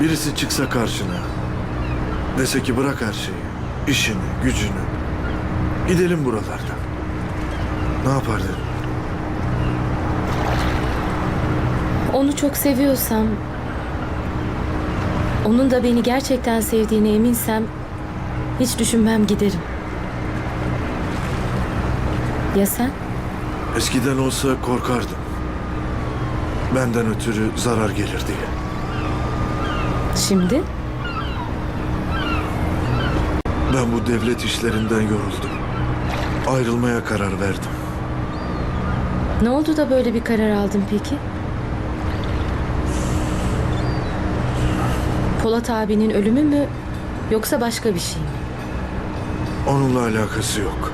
Birisi çıksa karşına. Dese ki bırak her şeyi. işini, gücünü. Gidelim buralardan. Ne yapardın? Onu çok seviyorsam, onun da beni gerçekten sevdiğine eminsem hiç düşünmem giderim. Ya sen? Eskiden olsa korkardım. Benden ötürü zarar gelir diye. Şimdi? Ben bu devlet işlerinden yoruldum. Ayrılmaya karar verdim. Ne oldu da böyle bir karar aldın peki? Polat abinin ölümü mü yoksa başka bir şey mi? Onunla alakası yok.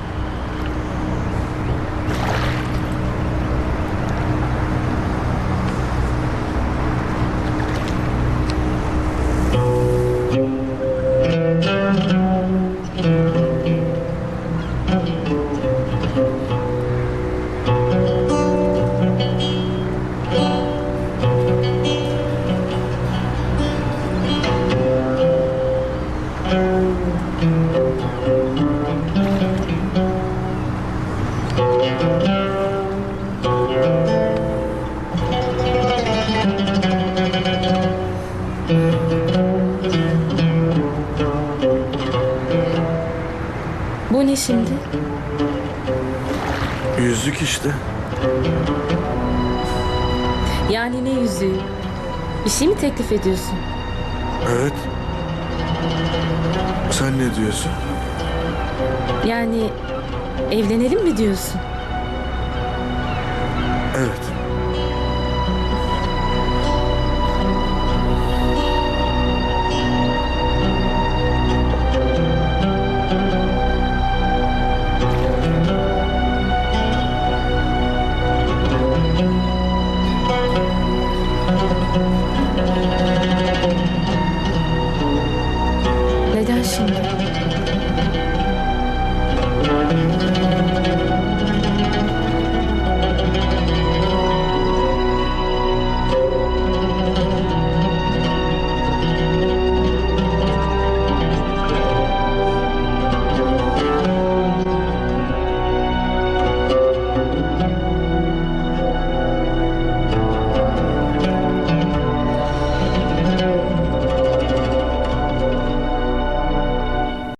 Bu ne şimdi? Yüzlük işte. Yani ne yüzüğü? Bir şey mi teklif ediyorsun? Evet. Sen ne diyorsun? Yani evlenelim mi diyorsun? Evet.